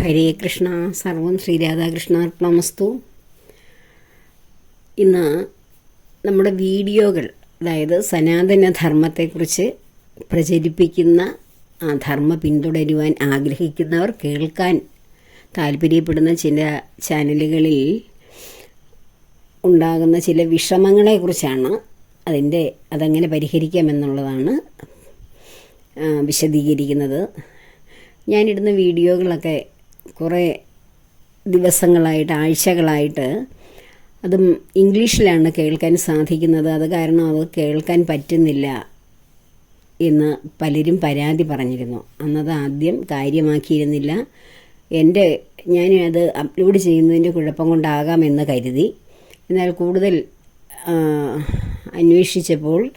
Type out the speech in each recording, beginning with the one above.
ഹരേ കൃഷ്ണ സർവം ശ്രീരാധാകൃഷ്ണ അർപ്പണമസ്തു ഇന്ന് നമ്മുടെ വീഡിയോകൾ അതായത് സനാതന ധർമ്മത്തെക്കുറിച്ച് പ്രചരിപ്പിക്കുന്ന ആ ധർമ്മ പിന്തുടരുവാൻ ആഗ്രഹിക്കുന്നവർ കേൾക്കാൻ താല്പര്യപ്പെടുന്ന ചില ചാനലുകളിൽ ഉണ്ടാകുന്ന ചില വിഷമങ്ങളെക്കുറിച്ചാണ് അതിന്റെ അതെങ്ങനെ പരിഹരിക്കാമെന്നുള്ളതാണ് വിശദീകരിക്കുന്നത്. ഞാനിടുന്ന വീഡിയോകളൊക്കെ കുറേ ദിവസങ്ങളായിട്ട് ആഴ്ചകളായിട്ട് അതും ഇംഗ്ലീഷിലാണ് കേൾക്കാൻ സാധിക്കുന്നത്. അത് കാരണം അത് കേൾക്കാൻ പറ്റുന്നില്ല എന്ന് പലരും പരാതി പറഞ്ഞിരുന്നു. അന്നത് ആദ്യം കാര്യമാക്കിയിരുന്നില്ല. എന്റെ ഞാൻ അത് അപ്ലോഡ് ചെയ്യുന്നതിന്റെ കുഴപ്പം കൊണ്ടാകാമെന്ന് കരുതി. എന്നാൽ കൂടുതൽ അന്വേഷിച്ചപ്പോൾ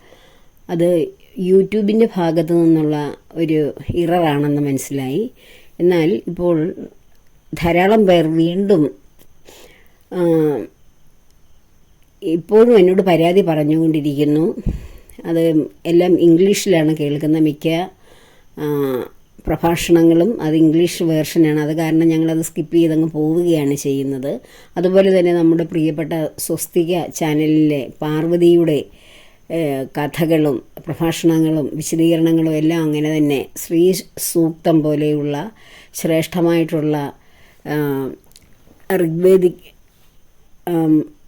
അത് യൂട്യൂബിന്റെ ഭാഗത്തു നിന്നുള്ള ഒരു ഇററാണെന്ന് മനസ്സിലായി. എന്നാൽ ഇപ്പോൾ ധാരാളം പേർ വീണ്ടും ഇപ്പോഴും എന്നോട് പരാതി പറഞ്ഞുകൊണ്ടിരിക്കുന്നു. അത് എല്ലാം ഇംഗ്ലീഷിലാണ് കേൾക്കുന്ന മിക്ക പ്രഭാഷണങ്ങളും. അത് ഇംഗ്ലീഷ് വേർഷനാണ്. അത് കാരണം ഞങ്ങളത് സ്കിപ്പ് ചെയ്തങ്ങ് പോവുകയാണ് ചെയ്യുന്നത്. അതുപോലെ തന്നെ നമ്മുടെ പ്രിയപ്പെട്ട സ്വസ്തിക ചാനലിലെ പാർവതിയുടെ കഥകളും പ്രഭാഷണങ്ങളും വിശദീകരണങ്ങളും എല്ലാം അങ്ങനെ തന്നെ ശ്രീ സൂക്തം പോലെയുള്ള ശ്രേഷ്ഠമായിട്ടുള്ള ഋഗ്വേദിക്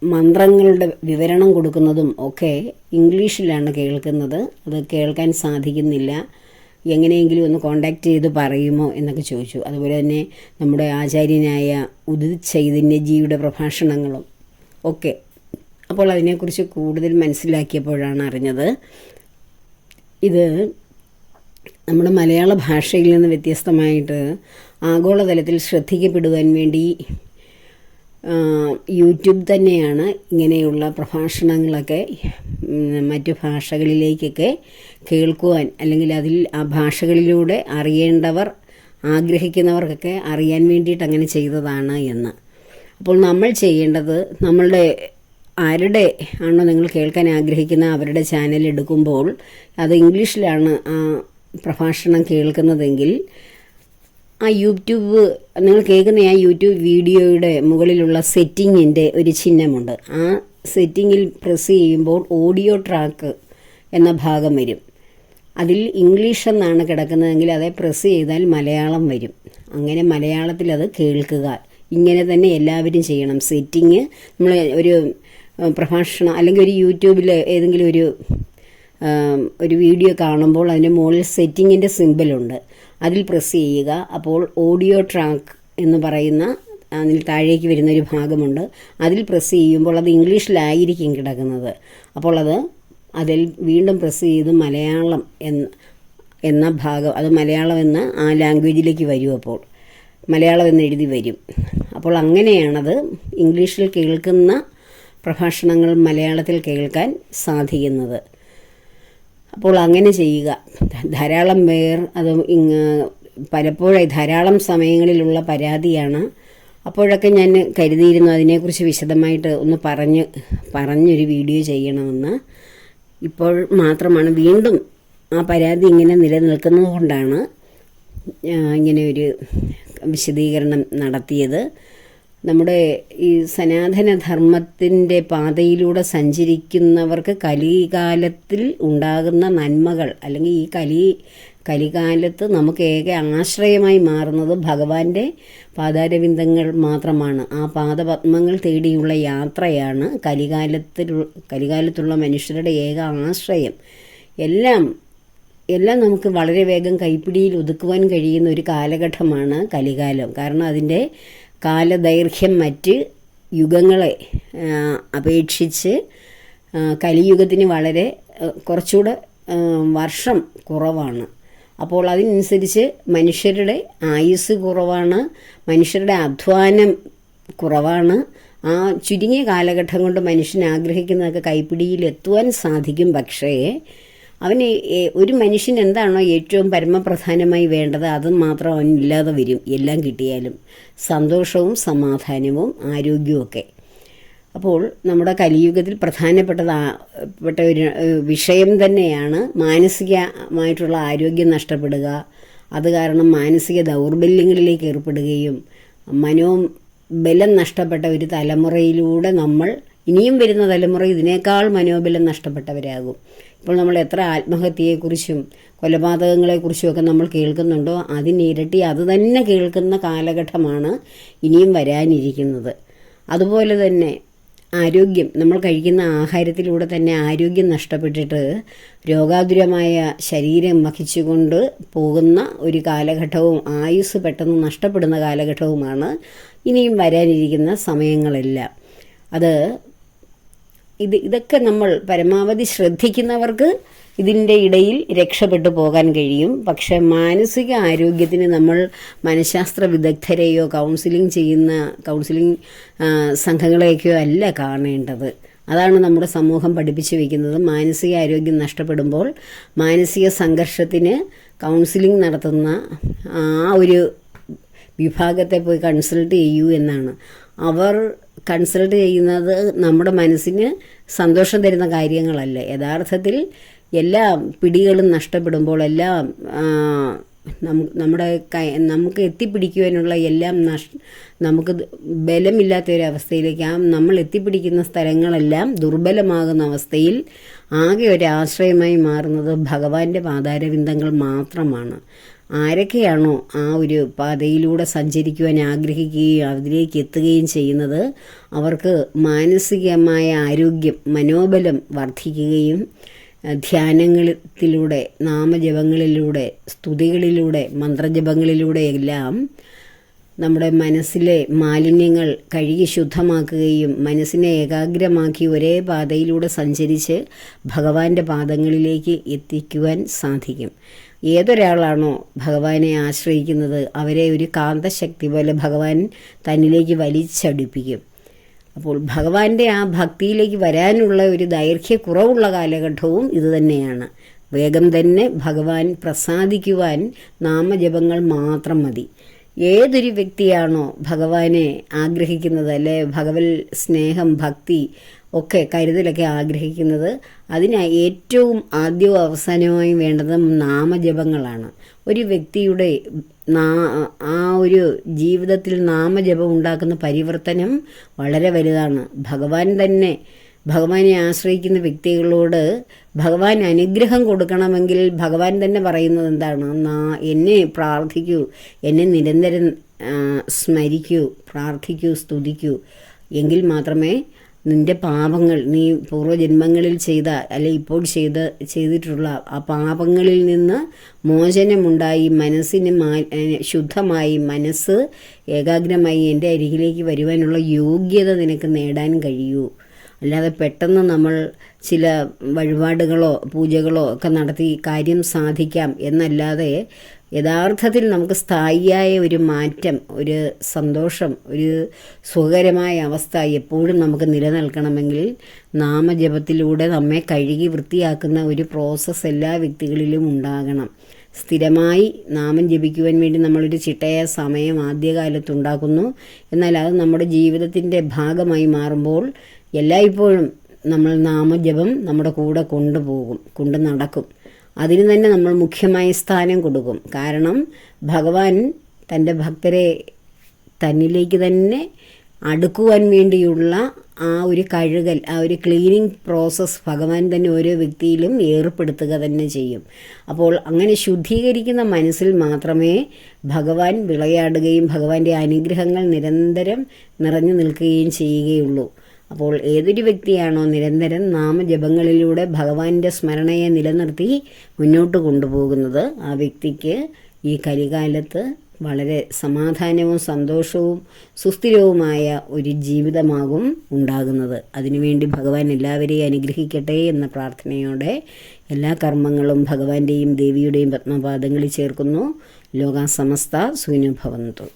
മന്ത്രങ്ങളുടെ വിവരണം കൊടുക്കുന്നതും ഒക്കെ ഇംഗ്ലീഷിലാണ് കേൾക്കുന്നത്. അത് കേൾക്കാൻ സാധിക്കുന്നില്ല. എങ്ങനെയെങ്കിലും ഒന്ന് കോണ്ടാക്ട് ചെയ്ത് പറയുമോ എന്നൊക്കെ ചോദിച്ചു. അതുപോലെ തന്നെ നമ്മുടെ ആചാര്യനായ ഉദിത് ചൈതന്യജിയുടെ പ്രഭാഷണങ്ങളും ഒക്കെ അപ്പോൾ അതിനെക്കുറിച്ച് കൂടുതൽ മനസ്സിലാക്കിയപ്പോഴാണ് അറിഞ്ഞത്. ഇത് നമ്മുടെ മലയാള ഭാഷയിൽ നിന്ന് വ്യത്യസ്തമായിട്ട് ആഗോളതലത്തിൽ ശ്രദ്ധിക്കപ്പെടുവാൻ വേണ്ടി യൂട്യൂബ് തന്നെയാണ് ഇങ്ങനെയുള്ള പ്രഭാഷണങ്ങളൊക്കെ മറ്റു ഭാഷകളിലേക്കൊക്കെ കേൾക്കുവാൻ അല്ലെങ്കിൽ അതിൽ ആ ഭാഷകളിലൂടെ അറിയേണ്ടവർ ആഗ്രഹിക്കുന്നവർക്കൊക്കെ അറിയാൻ വേണ്ടിയിട്ട് അങ്ങനെ ചെയ്തതാണ് എന്ന്. അപ്പോൾ നമ്മൾ ചെയ്യേണ്ടത് നമ്മളുടെ ആരുടെ ആണോ നിങ്ങൾ കേൾക്കാൻ ആഗ്രഹിക്കുന്ന അവരുടെ ചാനൽ എടുക്കുമ്പോൾ അത് ഇംഗ്ലീഷിലാണ് ആ പ്രഭാഷണം കേൾക്കുന്നതെങ്കിൽ ആ യൂട്യൂബ് നിങ്ങൾ കേൾക്കുന്ന ആ യൂട്യൂബ് വീഡിയോയുടെ മുകളിലുള്ള സെറ്റിങ്ങിന്റെ ഒരു ചിഹ്നമുണ്ട്. ആ സെറ്റിങ്ങിൽ പ്രസ് ചെയ്യുമ്പോൾ ഓഡിയോ ട്രാക്ക് എന്ന ഭാഗം വരും. അതിൽ ഇംഗ്ലീഷ് എന്നാണ് കിടക്കുന്നതെങ്കിൽ അതേ പ്രസ് ചെയ്താൽ മലയാളം വരും. അങ്ങനെ മലയാളത്തിൽ അത് കേൾക്കുക. ഇങ്ങനെ തന്നെ എല്ലാവരും ചെയ്യണം. സെറ്റിങ് നമ്മൾ ഒരു പ്രഭാഷണം അല്ലെങ്കിൽ ഒരു യൂട്യൂബിൽ ഏതെങ്കിലും ഒരു ഒരു വീഡിയോ കാണുമ്പോൾ അതിന്റെ മുകളിൽ സെറ്റിങ്ങിന്റെ സിമ്പിളുണ്ട് അതിൽ പ്രസ് ചെയ്യുക. അപ്പോൾ ഓഡിയോ ട്രാക്ക് എന്ന് പറയുന്ന അതിൽ താഴേക്ക് വരുന്ന ഒരു ഭാഗമുണ്ട്. അതിൽ പ്രസ് ചെയ്യുമ്പോൾ അത് ഇംഗ്ലീഷിലായിരിക്കും കിടക്കുന്നത്. അപ്പോൾ അത് അതിൽ വീണ്ടും പ്രസ് ചെയ്ത് മലയാളം എന്ന എന്ന ഭാഗം അത് മലയാളം എന്ന ആ ലാംഗ്വേജിലേക്ക് വരും അപ്പോൾ. മലയാളം എന്ന് എഴുതി വരും. അപ്പോൾ അങ്ങനെയാണത് ഇംഗ്ലീഷിൽ കേൾക്കുന്ന പ്രഭാഷണങ്ങൾ മലയാളത്തിൽ കേൾക്കാൻ സാധിക്കുന്നത്. അപ്പോൾ അങ്ങനെ ചെയ്യുക. ധാരാളം പേർ അത് പലപ്പോഴായി ധാരാളം സമയങ്ങളിലുള്ള പരാതിയാണ്. അപ്പോഴൊക്കെ ഞാൻ കരുതിയിരുന്നു അതിനെക്കുറിച്ച് വിശദമായിട്ട് ഒന്ന് പറഞ്ഞ് പറഞ്ഞൊരു വീഡിയോ ചെയ്യണമെന്ന്. ഇപ്പോൾ മാത്രമാണ് വീണ്ടും ആ പരാതി ഇങ്ങനെ നിലനിൽക്കുന്നത് കൊണ്ടാണ് ഇങ്ങനെ ഒരു വിശദീകരണം നടത്തിയത്. നമ്മുടെ ഈ സനാതനധർമ്മത്തിന്റെ പാതയിലൂടെ സഞ്ചരിക്കുന്നവർക്ക് കലികാലത്തിൽ ഉണ്ടാകുന്ന നന്മകൾ അല്ലെങ്കിൽ ഈ കലി കലികാലത്ത് നമുക്ക് ഏക ആശ്രയമായി മാറുന്നത് ഭഗവാന്റെ പാതാരവിന്ദങ്ങൾ മാത്രമാണ്. ആ പാദപത്മങ്ങൾ തേടിയുള്ള യാത്രയാണ് കലികാലത്തിൽ കലികാലത്തുള്ള മനുഷ്യരുടെ ഏക ആശ്രയം. എല്ലാം എല്ലാം നമുക്ക് വളരെ വേഗം കൈപ്പിടിയിൽ ഒതുക്കുവാൻ കഴിയുന്ന ഒരു കാലഘട്ടമാണ് കലികാലം. കാരണം അതിന്റെ കാലദൈർഘ്യം മറ്റ് യുഗങ്ങളെ അപേക്ഷിച്ച് കലിയുഗത്തിന് വളരെ കുറച്ചുകൂടെ വർഷം കുറവാണ്. അപ്പോൾ അതിനനുസരിച്ച് മനുഷ്യരുടെ ആയുസ് കുറവാണ് മനുഷ്യരുടെ അധ്വാനം കുറവാണ്. ആ ചുരുങ്ങിയ കാലഘട്ടം കൊണ്ട് മനുഷ്യൻ ആഗ്രഹിക്കുന്നതൊക്കെ കൈപ്പിടിയിൽ എത്തുവാൻ സാധിക്കും. പക്ഷേ അവന് ഒരു മനുഷ്യൻ എന്താണോ ഏറ്റവും പരമപ്രധാനമായി വേണ്ടത് അത് മാത്രം അവനില്ലാതെ വരും. എല്ലാം കിട്ടിയാലും സന്തോഷവും സമാധാനവും ആരോഗ്യവുമൊക്കെ അപ്പോൾ നമ്മുടെ കലിയുഗത്തിൽ പ്രധാനപ്പെട്ടത് പെട്ട ഒരു വിഷയം തന്നെയാണ് മാനസികമായിട്ടുള്ള ആരോഗ്യം നഷ്ടപ്പെടുക. അത് കാരണം മാനസിക ദൗർബല്യങ്ങളിലേക്ക് ഏർപ്പെടുകയും മനോ ബലം നഷ്ടപ്പെട്ട ഒരു തലമുറയിലൂടെ നമ്മൾ ഇനിയും വരുന്ന തലമുറ ഇതിനേക്കാൾ മനോബലം നഷ്ടപ്പെട്ടവരാകും. ഇപ്പോൾ നമ്മൾ എത്ര ആത്മഹത്യയെക്കുറിച്ചും കൊലപാതകങ്ങളെക്കുറിച്ചും ഒക്കെ നമ്മൾ കേൾക്കുന്നുണ്ടോ? അതിനിരട്ടി അത് തന്നെ കേൾക്കുന്ന കാലഘട്ടമാണ് ഇനിയും വരാനിരിക്കുന്നത്. അതുപോലെ തന്നെ ആരോഗ്യം നമ്മൾ കഴിക്കുന്ന ആഹാരത്തിലൂടെ തന്നെ ആരോഗ്യം നഷ്ടപ്പെട്ടിട്ട് രോഗാതുരമായ ശരീരം വഹിച്ചുകൊണ്ട് പോകുന്ന ഒരു കാലഘട്ടവും ആയുസ് പെട്ടെന്ന് നഷ്ടപ്പെടുന്ന കാലഘട്ടവുമാണ് ഇനിയും വരാനിരിക്കുന്ന സമയങ്ങളെല്ലാം. അത് ഇത് ഇതൊക്കെ നമ്മൾ പരമാവധി ശ്രദ്ധിക്കുന്നവർക്ക് ഇതിന്റെ ഇടയിൽ രക്ഷപ്പെട്ടു പോകാൻ കഴിയും. പക്ഷേ മാനസിക ആരോഗ്യത്തിന് നമ്മൾ മനഃശാസ്ത്ര വിദഗ്ധരെയോ കൗൺസിലിംഗ് ചെയ്യുന്ന കൗൺസിലിംഗ് സംഘങ്ങളെയൊക്കെയോ അല്ല കാണേണ്ടത്. അതാണ് നമ്മുടെ സമൂഹം പഠിപ്പിച്ചു വയ്ക്കുന്നത് മാനസിക ആരോഗ്യം നഷ്ടപ്പെടുമ്പോൾ മാനസിക സംഘർഷത്തിന് കൗൺസിലിംഗ് നടത്തുന്ന ആ ഒരു വിഭാഗത്തെ പോയി കൺസൾട്ട് ചെയ്യൂ എന്നാണ്. അവർ കൺസൾട്ട് ചെയ്യുന്നത് നമ്മുടെ മനസ്സിന് സന്തോഷം തരുന്ന കാര്യങ്ങളല്ല. യഥാർത്ഥത്തിൽ എല്ലാ പിടികളും നഷ്ടപ്പെടുമ്പോൾ എല്ലാം നമ്മുടെ നമുക്ക് എത്തിപ്പിടിക്കുവാനുള്ള എല്ലാം നഷ് നമുക്ക് ബലമില്ലാത്ത ഒരു അവസ്ഥയിലേക്ക് ആ നമ്മൾ എത്തിപ്പിടിക്കുന്ന സ്ഥലങ്ങളെല്ലാം ദുർബലമാകുന്ന അവസ്ഥയിൽ ആകെ ഒരു ആശ്രയമായി മാറുന്നത് ഭഗവാന്റെ പാതാരവിന്ദങ്ങൾ മാത്രമാണ്. ആരൊക്കെയാണോ ആ ഒരു പാതയിലൂടെ സഞ്ചരിക്കുവാൻ ആഗ്രഹിക്കുകയും അതിലേക്ക് എത്തുകയും ചെയ്യുന്നത് അവർക്ക് മാനസികമായ ആരോഗ്യം മനോബലം വർദ്ധിക്കുകയും ധ്യാനങ്ങളിലൂടെ നാമജപങ്ങളിലൂടെ സ്തുതികളിലൂടെ മന്ത്രജപങ്ങളിലൂടെ എല്ലാം നമ്മുടെ മനസ്സിലെ മാലിന്യങ്ങൾ കഴുകി ശുദ്ധമാക്കുകയും മനസ്സിനെ ഏകാഗ്രമാക്കി ഒരേ പാതയിലൂടെ സഞ്ചരിച്ച് ഭഗവാന്റെ പാദങ്ങളിലേക്ക് എത്തിക്കുവാൻ സാധിക്കും. ഏതൊരാളാണോ ഭഗവാനെ ആശ്രയിക്കുന്നത് അവരെ ഒരു കാന്തശക്തി പോലെ ഭഗവാൻ തന്നിലേക്ക് വലിച്ചടിപ്പിക്കും. അപ്പോൾ ഭഗവാന്റെ ആ ഭക്തിയിലേക്ക് വരാനുള്ള ഒരു ദൈർഘ്യക്കുറവുള്ള കാലഘട്ടവും ഇതുതന്നെയാണ് വേഗം തന്നെ ഭഗവാൻ പ്രസാദിക്കുവാൻ നാമജപങ്ങൾ മാത്രം മതി. ഏതൊരു വ്യക്തിയാണോ ഭഗവാനെ ആഗ്രഹിക്കുന്നത് അല്ലെ ഭഗവൽ സ്നേഹം ഭക്തി ഒക്കെ കരുതലൊക്കെ ആഗ്രഹിക്കുന്നത്. അതിന് ഏറ്റവും ആദ്യവും അവസാനവുമായി വേണ്ടത് നാമജപങ്ങളാണ്. ഒരു വ്യക്തിയുടെ നാ- ആ ഒരു ജീവിതത്തിൽ നാമജപം ഉണ്ടാക്കുന്ന പരിവർത്തനം വളരെ വലുതാണ്. ഭഗവാൻ തന്നെ ഭഗവാനെ ആശ്രയിക്കുന്ന വ്യക്തികളോട് ഭഗവാൻ അനുഗ്രഹം കൊടുക്കണമെങ്കിൽ ഭഗവാൻ തന്നെ പറയുന്നത് എന്താണ്? നാ എന്നെ പ്രാർത്ഥിക്കൂ എന്നെ നിരന്തരം സ്മരിക്കൂ പ്രാർത്ഥിക്കൂ സ്തുതിക്കൂ. എങ്കിൽ മാത്രമേ നിന്റെ പാപങ്ങൾ നീ പൂർവജന്മങ്ങളിൽ ചെയ്ത അല്ലെ ഇപ്പോൾ ചെയ്ത ചെയ്തിട്ടുള്ള ആ പാപങ്ങളിൽ നിന്ന് മോചനമുണ്ടായി മനസ്സിന് ശുദ്ധമായി മനസ്സ് ഏകാഗ്രമായി എന്റെ അരികിലേക്ക് വരുവാനുള്ള യോഗ്യത നിനക്ക് നേടാൻ കഴിയൂ. അല്ലാതെ പെട്ടെന്ന് നമ്മൾ ചില വഴിപാടുകളോ പൂജകളോ ഒക്കെ നടത്തി കാര്യം സാധിക്കാം എന്നല്ലാതെ യഥാർത്ഥത്തിൽ നമുക്ക് സ്ഥായിയായ ഒരു മാറ്റം ഒരു സന്തോഷം ഒരു സുഖകരമായ അവസ്ഥ എപ്പോഴും നമുക്ക് നിലനിൽക്കണമെങ്കിൽ നാമജപത്തിലൂടെ നമ്മെ കഴുകി വൃത്തിയാക്കുന്ന ഒരു പ്രോസസ്സ് എല്ലാ വ്യക്തികളിലും ഉണ്ടാകണം. സ്ഥിരമായി നാമം ജപിക്കുവാൻ വേണ്ടി നമ്മളൊരു ചിട്ടയ സമയം ആദ്യകാലത്ത് ഉണ്ടാക്കുന്നു. എന്നാൽ അത് നമ്മുടെ ജീവിതത്തിന്റെ ഭാഗമായി മാറുമ്പോൾ എല്ലായ്പ്പോഴും നമ്മൾ നാമജപം നമ്മുടെ കൂടെ കൊണ്ടുപോകും കൊണ്ട് നടക്കും. അതിന് തന്നെ നമ്മൾ മുഖ്യമായ സ്ഥാനം കൊടുക്കും. കാരണം ഭഗവാൻ തന്റെ ഭക്തരെ തന്നിലേക്ക് തന്നെ അടുക്കുവാൻ വേണ്ടിയുള്ള ആ ഒരു കഴുകൽ ആ ഒരു ക്ലീനിങ് പ്രോസസ്സ് ഭഗവാൻ തന്നെ ഓരോ വ്യക്തിയിലും ഏർപ്പെടുത്തുക തന്നെ ചെയ്യും. അപ്പോൾ അങ്ങനെ ശുദ്ധീകരിക്കുന്ന മനസ്സിൽ മാത്രമേ ഭഗവാൻ വിളയാടുകയും ഭഗവാന്റെ അനുഗ്രഹങ്ങൾ നിരന്തരം നിറഞ്ഞു നിൽക്കുകയും ചെയ്യുകയുള്ളൂ. അപ്പോൾ ഏതൊരു വ്യക്തിയാണോ നിരന്തരം നാമജപങ്ങളിലൂടെ ഭഗവാന്റെ സ്മരണയെ നിലനിർത്തി മുന്നോട്ട് കൊണ്ടുപോകുന്നത് ആ വ്യക്തിക്ക് ഈ കലികാലത്ത് വളരെ സമാധാനവും സന്തോഷവും സുസ്ഥിരവുമായ ഒരു ജീവിതമാകും ഉണ്ടാകുന്നത്. അതിനുവേണ്ടി ഭഗവാൻ എല്ലാവരെയും അനുഗ്രഹിക്കട്ടെ എന്ന പ്രാർത്ഥനയോടെ എല്ലാ കർമ്മങ്ങളും ഭഗവാന്റെയും ദേവിയുടെയും പത്മപാദങ്ങളിൽ ചേർക്കുന്നു. ലോകാസമസ്ത സുഖിനുഭവന്തു